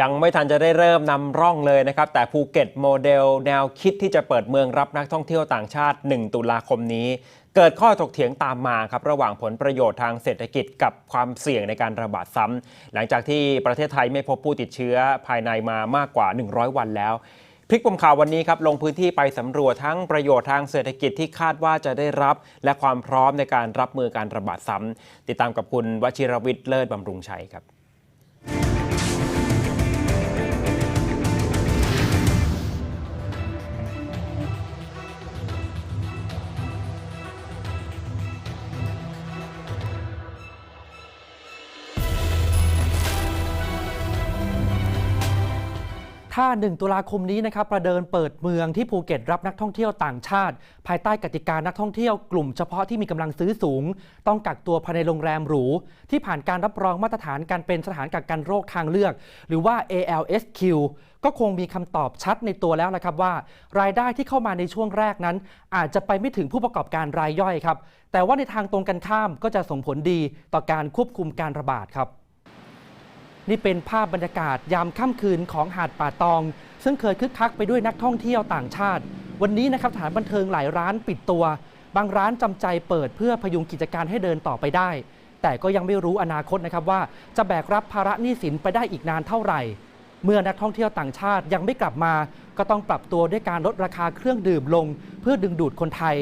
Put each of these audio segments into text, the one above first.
ยังไม่ทันจะได้เริ่มนำร่องเลยนะครับ แต่ภูเก็ตโมเดลแนวคิดที่จะเปิดเมืองรับนักท่องเที่ยวต่างชาติ 1 ตุลาคมนี้ เกิดข้อถกเถียงตามมาครับระหว่างผลประโยชน์ทางเศรษฐกิจกับความเสี่ยงในการระบาดซ้ำหลังจากที่ประเทศไทยไม่พบผู้ติดเชื้อภายในมามากกว่า 100 วันแล้วพลิกปมข่าววันนี้ครับลงพื้นที่ไปสำรวจทั้งประโยชน์ทางเศรษฐกิจที่คาดว่าจะได้รับ และความพร้อมในการรับมือการระบาดซ้ำติดตามกับคุณวชิรวิทย์เลิศบำรุงชัยครับ ถ้า 1 ตุลาคมนี้นะครับประเดินเปิดเมืองที่ภูเก็ตรับนักท่องเที่ยวต่างชาติ ภายใต้กติกานักท่องเที่ยวกลุ่มเฉพาะที่มีกำลังซื้อสูง ต้องกักตัวภายในโรงแรมหรู ที่ผ่านการรับรองมาตรฐานการเป็นสถานกักกันโรคทางเลือก หรือว่า ALSQ ก็คงมีคำตอบชัดในตัวแล้วนะครับว่า รายได้ที่เข้ามาในช่วงแรกนั้น อาจจะไปไม่ถึงผู้ประกอบการรายย่อยครับแต่ว่าในทางตรงกันข้ามก็จะส่งผลดีต่อการควบคุมการระบาดครับ นี่เป็นภาพบรรยากาศยามค่ำคืนของหาดป่าตอง ซึ่งเคยคึกคักไปด้วยนักท่องเที่ยวต่างชาติ วันนี้นะครับสถานบันเทิงหลายร้านปิดตัว บางร้านจำใจเปิดเพื่อพยุงกิจการให้เดินต่อไปได้ แต่ก็ยังไม่รู้อนาคตนะครับว่าจะแบกรับภาระหนี้สินไปได้อีกนานเท่าไหร่ เมื่อนักท่องเที่ยวต่างชาติยังไม่กลับมา ก็ต้องปรับตัวด้วยการลดราคาเครื่องดื่มลง เพื่อดึงดูดคนไทย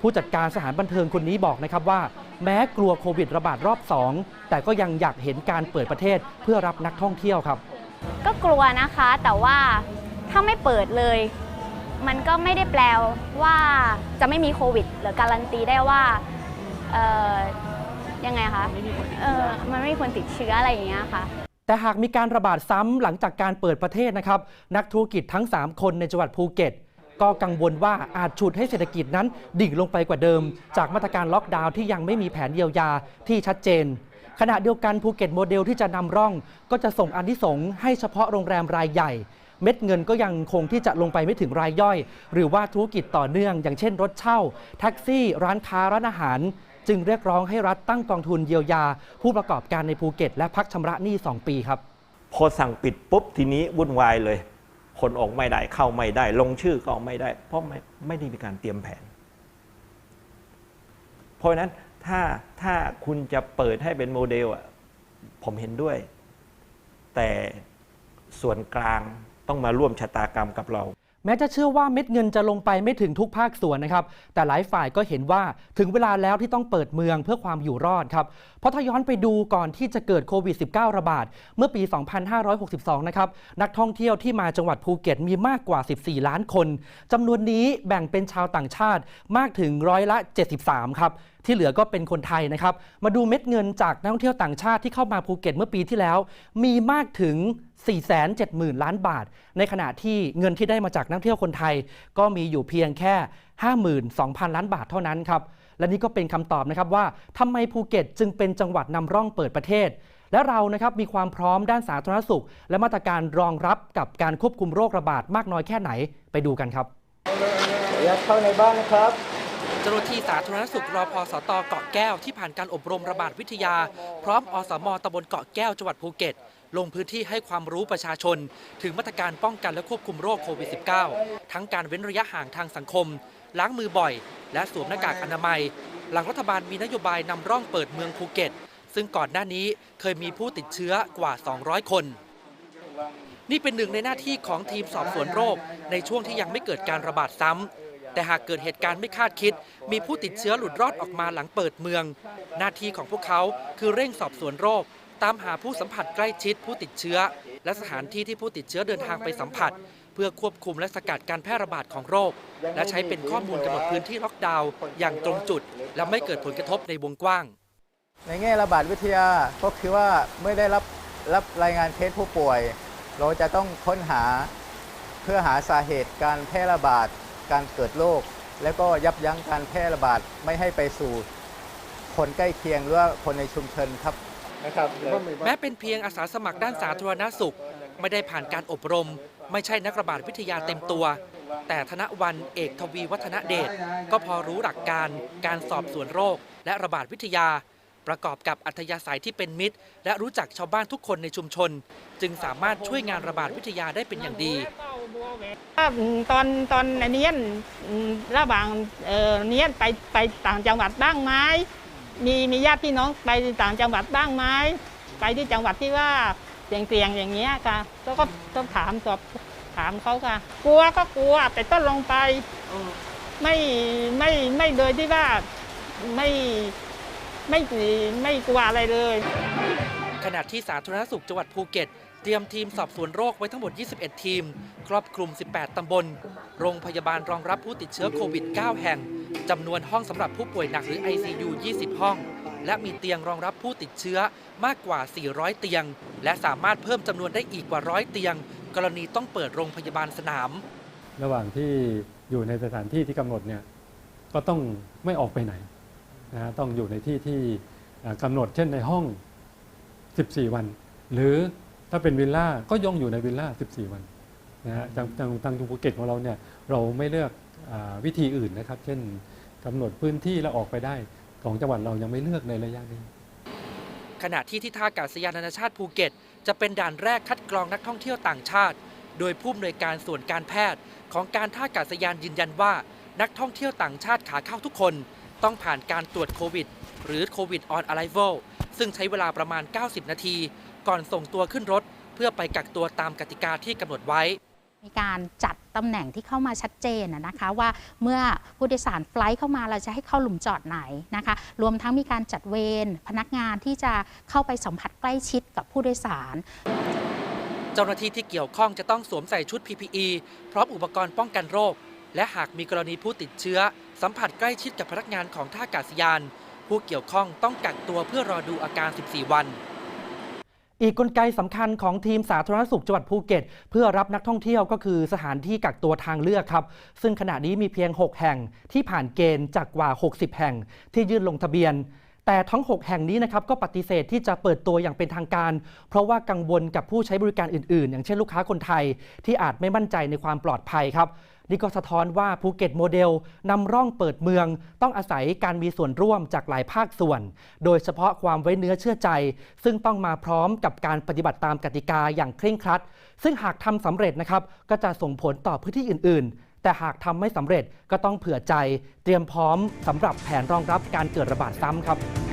ผู้จัดการสถานบันเทิงคนนี้บอกนะครับว่า แม้กลัวโควิดระบาดรอบ 2 แต่ก็ยังอยากเห็นการเปิดประเทศเพื่อรับนักท่องเที่ยวครับ ก็กลัวนะคะแต่ว่าถ้าไม่เปิดเลย มันก็ไม่ได้แปลว่าจะไม่มีโควิด หรือการันตีได้ว่าเอ่อยังไงคะเออมันไม่มีคนติดเชื้ออะไรอย่างเงี้ยค่ะแต่หากมีการระบาดซ้ำหลังจากการเปิดประเทศนะครับ นักธุรกิจทั้ง 3 คนในจังหวัดภูเก็ต ก็กังวลว่าอาจฉุดให้เศรษฐกิจนั้นดิ่งลงไปกว่าเดิม จากมาตรการล็อกดาวน์ที่ยังไม่มีแผนเยียวยาที่ชัดเจนขณะเดียวกันภูเก็ตโมเดลที่จะนำร่อง ก็จะส่งอันที่สงส์ให้เฉพาะโรงแรมรายใหญ่ เม็ดเงินก็ยังคงที่จะลงไปไม่ถึงรายย่อย หรือว่าธุรกิจต่อเนื่อง อย่างเช่นรถเช่า แท็กซี่ ร้านค้าร้านอาหาร จึงเรียกร้องให้รัฐตั้งกองทุนเยียวยา ผู้ประกอบการในภูเก็ต และพักชำระหนี้ 2 ปีครับ พอสั่งปิดปุ๊บทีนี้วุ่นวายเลย คนออกไม่ได้เข้าไม่ได้ ลงชื่อก็ไม่ได้ เพราะไม่ไม่ได้มีการเตรียมแผน เพราะนั้นถ้าถ้าคุณจะเปิดให้เป็นโมเดลอะผมเห็นด้วย แต่ส่วนกลางต้องมาร่วมชะตากรรมกับเรา แม้จะเชื่อว่าเม็ดเงินจะลงไปไม่ถึงทุกภาคส่วนนะครับ แต่หลายฝ่ายก็เห็นว่าถึงเวลาแล้วที่ต้องเปิดเมืองเพื่อความอยู่รอดครับ เพราะถ้าย้อนไปดูก่อนที่จะเกิดโควิด -19 ระบาด เมื่อปี 2562 นะครับ นักท่องเที่ยวที่มาจังหวัดภูเก็ตมีมากกว่า 14 ล้านคน จำนวนนี้แบ่งเป็นชาวต่างชาติมากถึงร้อยละ 73 ครับที่เหลือก็เป็นคนไทยนะครับ มาดูเม็ดเงินจากนักท่องเที่ยวต่างชาติที่เข้ามาภูเก็ตเมื่อปีที่แล้ว มีมากถึง 470,000 ล้านบาท ในขณะที่เงินที่ได้มาจากนักเที่ยวคนไทย ก็มีอยู่เพียงแค่ 52,000 ล้านบาทเท่านั้นครับ และนี่ก็เป็นคำตอบนะครับว่าทำไมภูเก็ตจึงเป็นจังหวัดนำร่องเปิดประเทศ และเรานะครับมีความพร้อมด้านสาธารณสุข และมาตรการรองรับกับการควบคุมโรคระบาดมากน้อยแค่ไหนไปดูกันครับยัดเข้าในบ้านนะครับ เจ้าหน้าที่สาธารณสุขรอพสตเกาะแก้วที่ผ่านการอบรมระบาดวิทยา พร้อมอสมตำบลเกาะแก้วจังหวัดภูเก็ต ลงพื้นที่ให้ความรู้ประชาชน ถึงมาตรการป้องกันและควบคุมโรคโควิด -19 ทั้งการเว้นระยะห่างทางสังคม ล้างมือบ่อย และสวมหน้ากากอนามัย หลังรัฐบาลมีนโยบายนำร่องเปิดเมืองภูเก็ต ซึ่งก่อนหน้านี้เคยมีผู้ติดเชื้อกว่า 200 คนนี่เป็นหนึ่งในหน้าที่ของทีมสอบสวนโรค ในช่วงที่ยังไม่เกิดการระบาดซ้ำ แต่หากเกิดเหตุการณ์ไม่คาดคิด มีผู้ติดเชื้อหลุดรอดออกมาหลังเปิดเมือง หน้าที่ของพวกเขาคือเร่งสอบสวนโรค ตามหาผู้สัมผัสใกล้ชิดผู้ติดเชื้อ และสถานที่ที่ผู้ติดเชื้อเดินทางไปสัมผัส เพื่อควบคุมและสกัดการแพร่ระบาดของโรค และใช้เป็นข้อมูลกำหนดพื้นที่ล็อกดาวน์อย่างตรงจุด และไม่เกิดผลกระทบในวงกว้าง ในแง่ระบาดวิทยาก็คือว่าเมื่อได้รับรับรายงานเคสผู้ป่วย เราจะต้องค้นหาเพื่อหาสาเหตุการแพร่ระบาด การเกิดโรคแล้วก็ยับยั้งการแพร่ระบาดไม่ให้ไปสู่คนใกล้เคียงหรือว่าคนในชุมชนครับนะครับแม้เป็นเพียงอาสาสมัครด้านสาธารณสุข ไม่ได้ผ่านการอบรม ไม่ใช่นักระบาดวิทยาเต็มตัว แต่ธนวันเอกทวีวัฒนเดชก็พอรู้หลักการการสอบสวนโรค และระบาดวิทยา ประกอบกับอัธยาศัยที่เป็นมิตร และรู้จักชาวบ้านทุกคนในชุมชน จึงสามารถช่วยงานระบาดวิทยาได้เป็นอย่างดีว่าอืม ตอนตอนเนี้ยระหว่างเนี้ยไปไปต่างจังหวัดบ้างไหมมีมีญาติพี่น้องไปต่างจังหวัดบ้างไหมไปที่จังหวัดที่ว่าเสี่ยงๆอย่างเงี้ยค่ะก็ก็ต้องถามสอบถามเขาค่ะ กลัวก็กลัวแต่ต้องลงไปไม่ไม่ไม่โดยที่ว่าไม่ไม่ไม่กลัวอะไรเลย ขณะที่สาธารณสุขจังหวัดภูเก็ต เตรียมทีมสอบสวนโรคไว้ทั้งหมด 21 ทีม ครอบคลุม 18 ตำบล โรงพยาบาลรองรับผู้ติดเชื้อโควิด 9 แห่ง จำนวนห้องสำหรับผู้ป่วยหนักหรือ ICU 20 ห้อง และมีเตียงรองรับผู้ติดเชื้อมากกว่า 400 เตียง และสามารถเพิ่มจำนวนได้อีกกว่า100เตียง กรณีต้องเปิดโรงพยาบาลสนาม ระหว่างที่อยู่ในสถานที่ที่กำหนดเนี่ยก็ต้องไม่ออกไปไหนนะฮะต้องอยู่ในที่ที่กำหนดเช่นในห้อง 14 วัน หรือ ถ้าเป็นวิลล่าก็ย่องอยู่ในวิลล่า 14 วันนะฮะทางทางทางภูเก็ตของเราเนี่ยเราไม่เลือกอาวิธีอื่นนะครับ เช่นกำหนดพื้นที่แล้วออกไปได้ของจังหวัดเรายังไม่เลือกในระยะนี้ขณะที่ที่ท่าอากาศยานนานาชาติภูเก็ต จะเป็นด่านแรกคัดกรองนักท่องเที่ยวต่างชาติ โดยผู้อำนวยการส่วนการแพทย์ ของการท่าอากาศยานยืนยันว่า นักท่องเที่ยวต่างชาติขาเข้าทุกคน ต้องผ่านการตรวจโควิด หรือโควิด on arrival ซึ่งใช้เวลาประมาณ 90 นาที ก่อนส่งตัวขึ้นรถ เพื่อไปกักตัวตามกติกาที่กำหนดไว้ มีการจัดตำแหน่งที่เข้ามาชัดเจนนะนะคะ ว่าเมื่อผู้โดยสารไฟลท์เข้ามาเราจะให้เข้าหลุมจอดไหนนะคะ รวมทั้งมีการจัดเวรพนักงานที่จะเข้าไปสัมผัสใกล้ชิดกับผู้โดยสาร เจ้าหน้าที่ที่เกี่ยวข้องจะต้องสวมใส่ชุด PPE พร้อมอุปกรณ์ป้องกันโรค และหากมีกรณีผู้ติดเชื้อ สัมผัสใกล้ชิดกับพนักงานของท่าอากาศยาน ผู้เกี่ยวข้องต้องกักตัวเพื่อรอดูอาการ 14 วัน อีกกลไกสำคัญของทีมสาธารณสุขจังหวัดภูเก็ต เพื่อรับนักท่องเที่ยวก็คือสถานที่กักตัวทางเลือกครับ ซึ่งขณะนี้มีเพียง 6 แห่งที่ผ่านเกณฑ์จากกว่า 60 แห่งที่ยื่นลงทะเบียน แต่ทั้ง 6 แห่งนี้นะครับก็ปฏิเสธที่จะเปิดตัวอย่างเป็นทางการ เพราะว่ากังวลกับผู้ใช้บริการอื่น ๆ อย่างเช่นลูกค้าคนไทยที่อาจไม่มั่นใจในความปลอดภัยครับ นี่ก็สะท้อนว่าภูเก็ตโมเดลนำร่องเปิดเมือง ต้องอาศัยการมีส่วนร่วมจากหลายภาคส่วน โดยเฉพาะความไว้เนื้อเชื่อใจ ซึ่งต้องมาพร้อมกับการปฏิบัติตามกติกาอย่างเคร่งครัด ซึ่งหากทำสำเร็จนะครับก็จะส่งผลต่อพื้นที่อื่น ๆ แต่หากทำไม่สำเร็จก็ต้องเผื่อใจ เตรียมพร้อมสำหรับแผนรองรับการเกิดระบาดซ้ำครับ